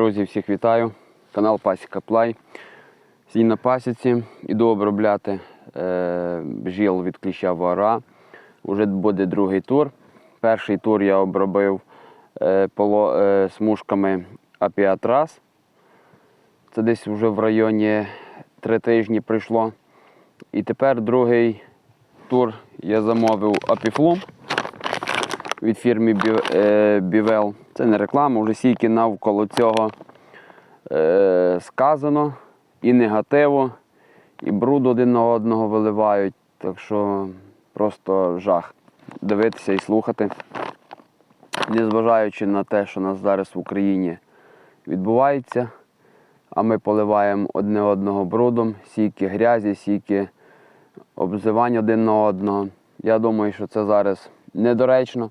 Друзі, всіх вітаю. Канал Пасіка Плай. Сьогодні на пасіці. Іду обробляти е, бджіл від кліща вора. Уже буде другий тур. Перший тур я обробив е, е, смужками апіатрас. Це десь вже в районі три тижні пройшло. І тепер другий тур я замовив апіфлум від фірми е, Бівел. Це не реклама, вже стільки навколо цього е, сказано. І негативу, і бруд один на одного виливають. Так що просто жах дивитися і слухати. Незважаючи на те, що нас зараз в Україні відбувається, а ми поливаємо одне одного брудом, стільки грязі, стільки обзивань один на одного. Я думаю, що це зараз недоречно.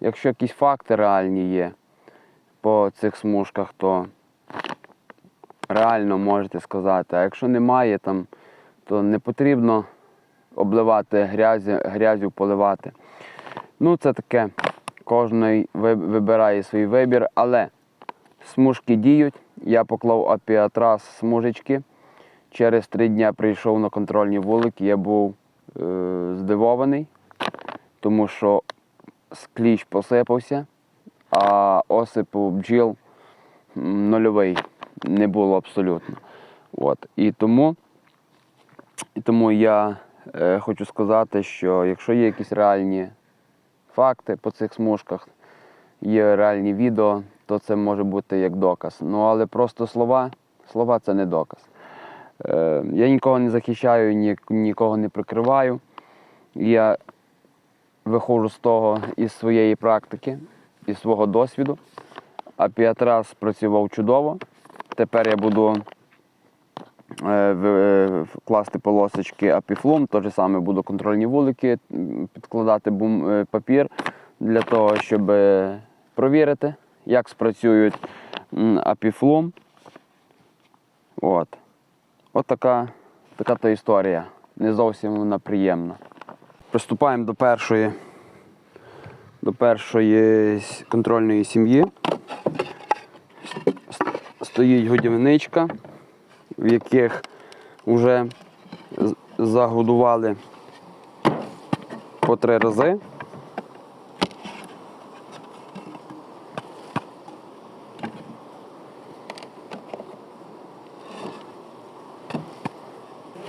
Якщо якісь факти реальні є по цих смужках, то реально можете сказати. А якщо немає там, то не потрібно обливати грязю, грязю поливати. Ну, це таке. Кожен вибирає свій вибір, але смужки діють. Я поклав апіатрас смужечки. Через три дні прийшов на контрольні вулики. Я був е, здивований, тому що кліщ посипався, а осипу бджіл нульовий не було абсолютно. От. І тому, і тому я е, хочу сказати, що якщо є якісь реальні факти по цих смужках, є реальні відео, то це може бути як доказ. Ну але просто слова, слова це не доказ. Е, я нікого не захищаю, ні, нікого не прикриваю. Я виходжу з того із своєї практики, із свого досвіду. А п'ятрас працював чудово. Тепер я буду е, е, вкласти полосочки апіфлум, те ж саме буду контрольні вулики, підкладати бум, е, папір для того, щоб провірити, як спрацюють апіфлум. От. От така, така то історія. Не зовсім вона приємна. Приступаємо до першої, до першої контрольної сім'ї. Стоїть годівничка, в яких вже загодували по три рази.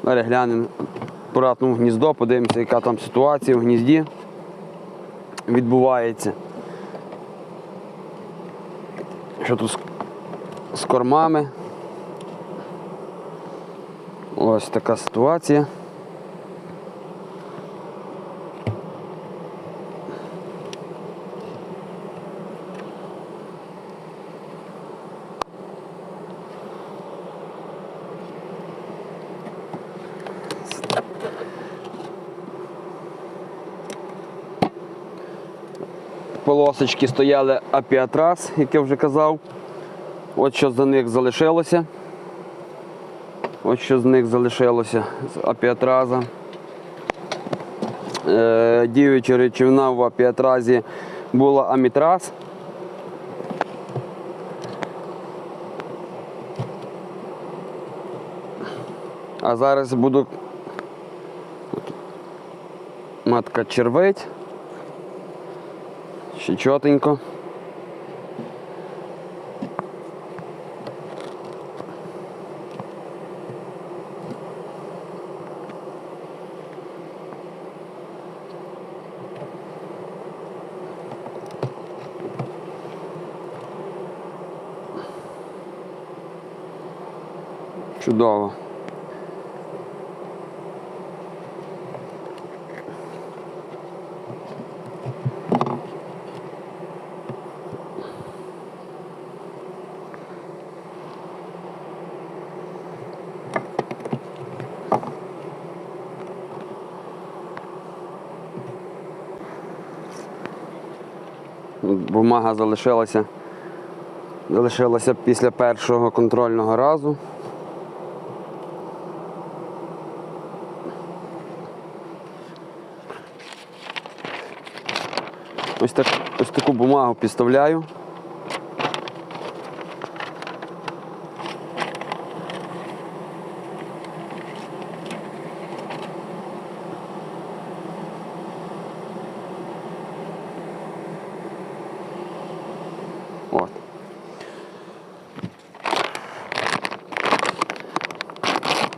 Далі глянемо акуратно в гніздо, подивимося, яка там ситуація в гнізді відбувається. Що тут з- кормами? Ось така ситуація. Полосочки стояли апіатрас, як я вже казав. От що за них залишилося. От що з них залишилося з апіатраза. Е, діюча речовина в апіатразі була амітраз. А зараз буду матка червить. Ще чотенько. Чудово. Бумага залишилася. Залишилася після першого контрольного разу. Ось, так, ось таку бумагу підставляю. От.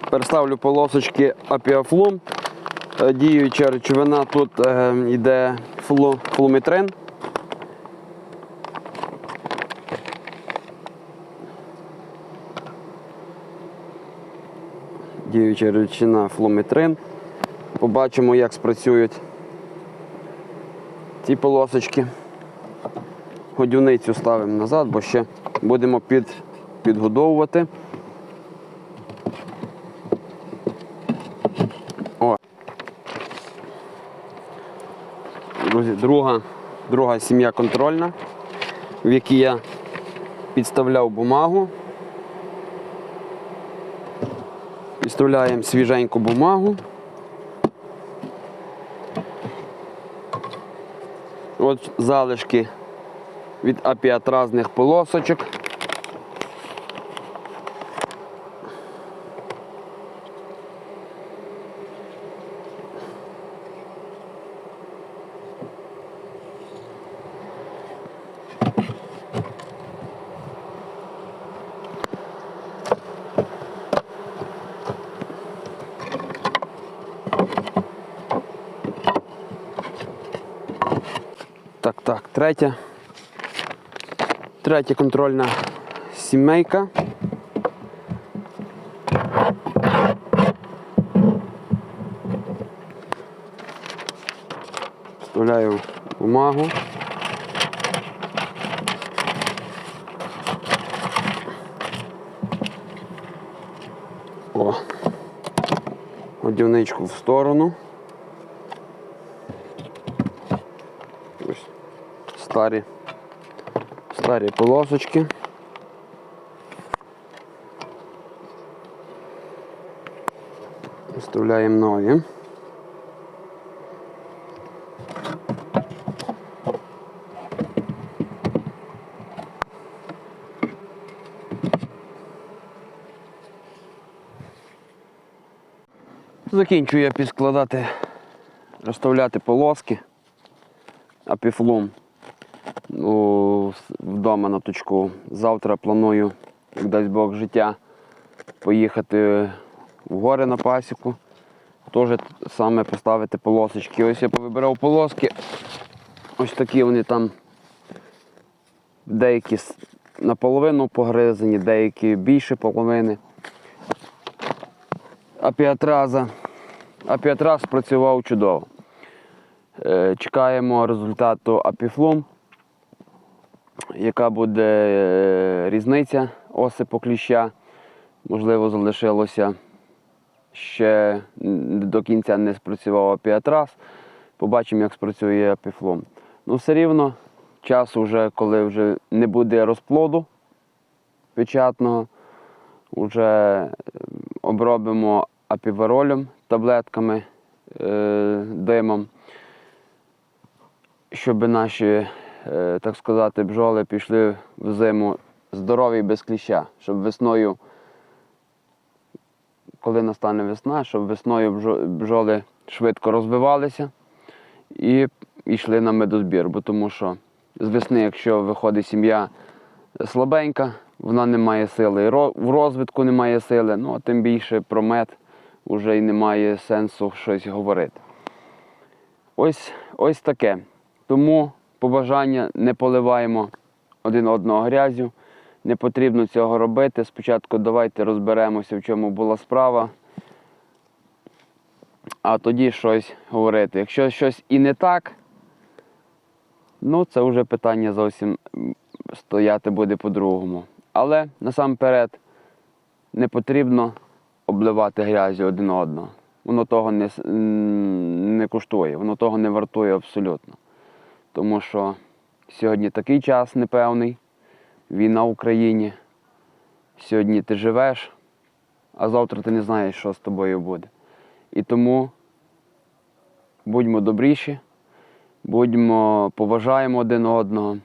Переставлю полосочки апіафлум. Е, діюча речовина тут е, йде флу, флумітрин. Діюча речовина флумітрин. Побачимо, як спрацюють ці полосочки. Годівницю ставимо назад, бо ще будемо під, підгодовувати. О. Друзі, друга, друга сім'я контрольна, в якій я підставляв бумагу. Підставляємо свіженьку бумагу. От залишки від апіатразних полосочок. Так, так, третя. Третя контрольна сімейка. Вставляю бумагу. О. Годівничку в сторону. Ось старі, старі полосочки. Вставляємо нові. Закінчую я підскладати, розставляти полоски апіфлум. Вдома на точку. Завтра планую, як дасть Бог життя, поїхати в гори на пасіку. Теж саме поставити полосочки. Ось я повибирав полоски. Ось такі вони там деякі наполовину погризані, деякі більше половини. Апіатраза. Апіатраз спрацював чудово. Е, Чекаємо результату апіфлум, яка буде е, різниця осипу кліща. Можливо, залишилося ще до кінця не спрацював апіатраз. Побачимо, як спрацює апіфлум. Ну, все рівно, час уже, коли вже не буде розплоду печатного, вже обробимо апіваролем, таблетками, е, димом щоб наші, так сказати, бджоли пішли в зиму здорові без кліща, щоб весною, коли настане весна, щоб весною бджо- бджоли швидко розвивалися і йшли на медозбір. Бо тому що з весни, якщо виходить сім'я слабенька, вона не має сили, в розвитку немає сили, ну а тим більше про мед вже й немає сенсу щось говорити. Ось, ось таке. Тому побажання не поливаємо один одного грязю. Не потрібно цього робити. Спочатку давайте розберемося, в чому була справа, а тоді щось говорити. Якщо щось і не так, ну це вже питання зовсім стояти буде по-другому. Але насамперед не потрібно обливати грязю один одного. Воно того не, не коштує, воно того не вартує абсолютно. Тому що сьогодні такий час непевний, війна в Україні. Сьогодні ти живеш, а завтра ти не знаєш, що з тобою буде. І тому будьмо добріші, будьмо, поважаємо один одного.